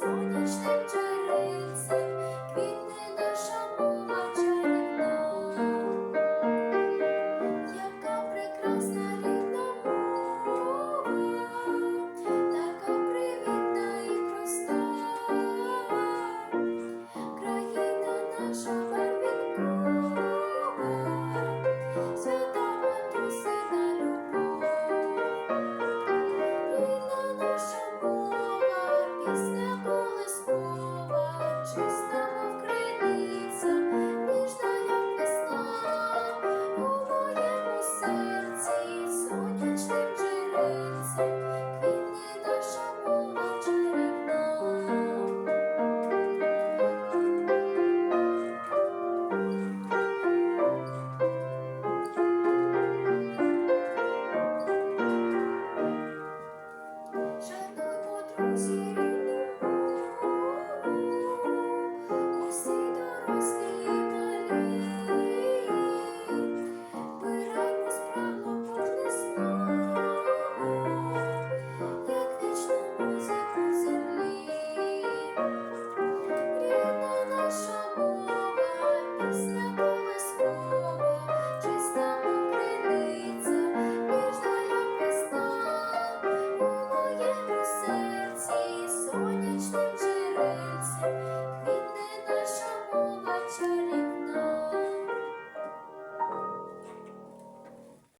Сонячним close. сонячні череці.